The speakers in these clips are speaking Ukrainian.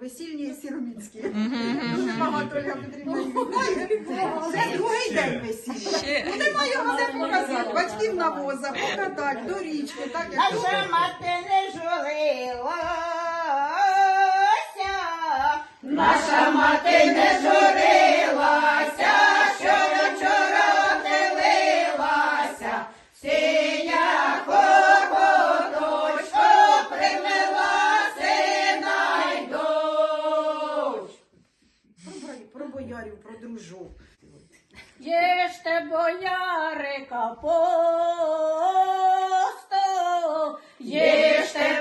весільні сіроміцькі. Дуже багато Петрівна їх знає. Це другий день весілля. Ну, Немає його показати. Батьків на воза, покатати, до річки, так як. Наша мати не журилася. Наша мати не журилася, боярів, про дружок. Єште бояри капосту, єште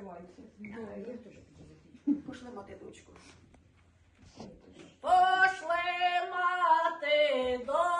Квітку. Пошли мати дочку. Пошли мати дочко,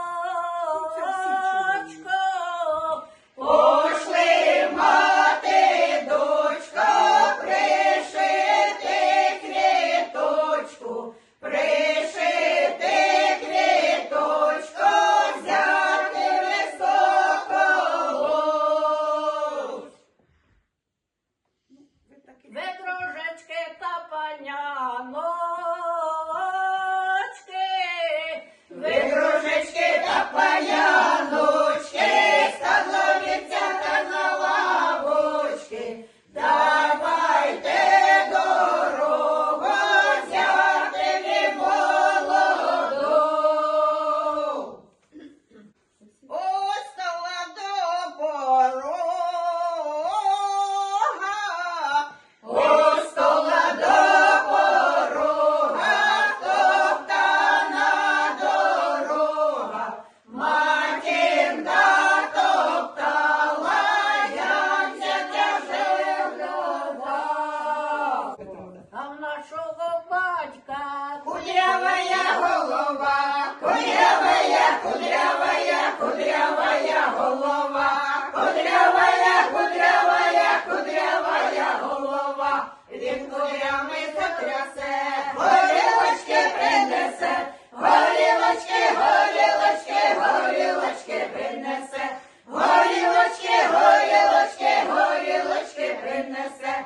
кудрявая, кудрявая, кудрявая голова, кудрявая, кудрявая, кудрявая голова, він кудрями затрясе, горілочки принесе, горілочки, горілочки, горілочки принесе, горілочки, горілочки, горілочки принесе.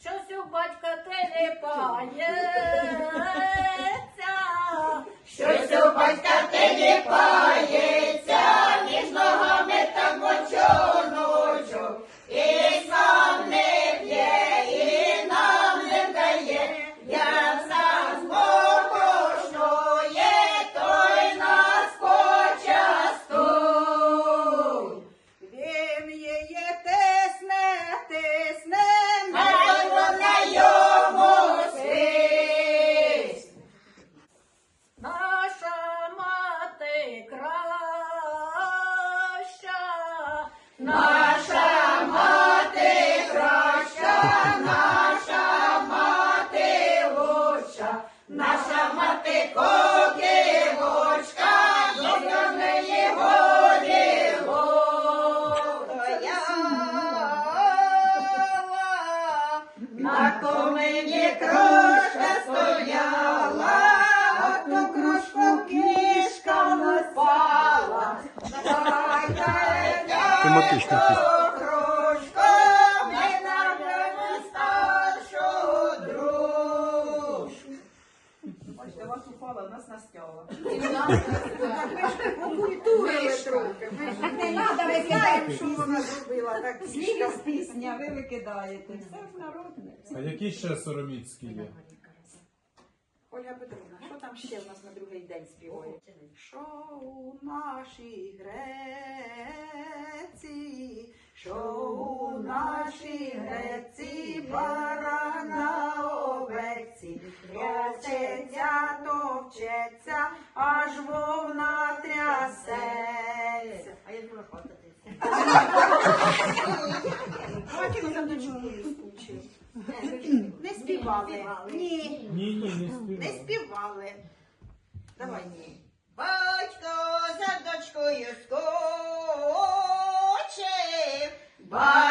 Щось у батька теліпається, наша мати краща, наша мати лучша, наша мати кокілочка, є до неї горіло. На комені крошка стояла, Тематична пісня. Бачите, вас упала, нас настяла. Не треба викидати, що вона зробила так. З пісня ви викидаєте. Все ж народне. А які ще сороміцькі є? Ольга Петровна, що там ще в нас на другий день співає? Що у нашій Греції, що у нашій Греції барана овеці, товчеться, товчеться, аж вовна трясеться. А я думала, хвататися. Бачимо, там дочки скучив. Не співали. Ні, Ні, ні, не не співали. Давай ні. Батько за дочкою скочив, батько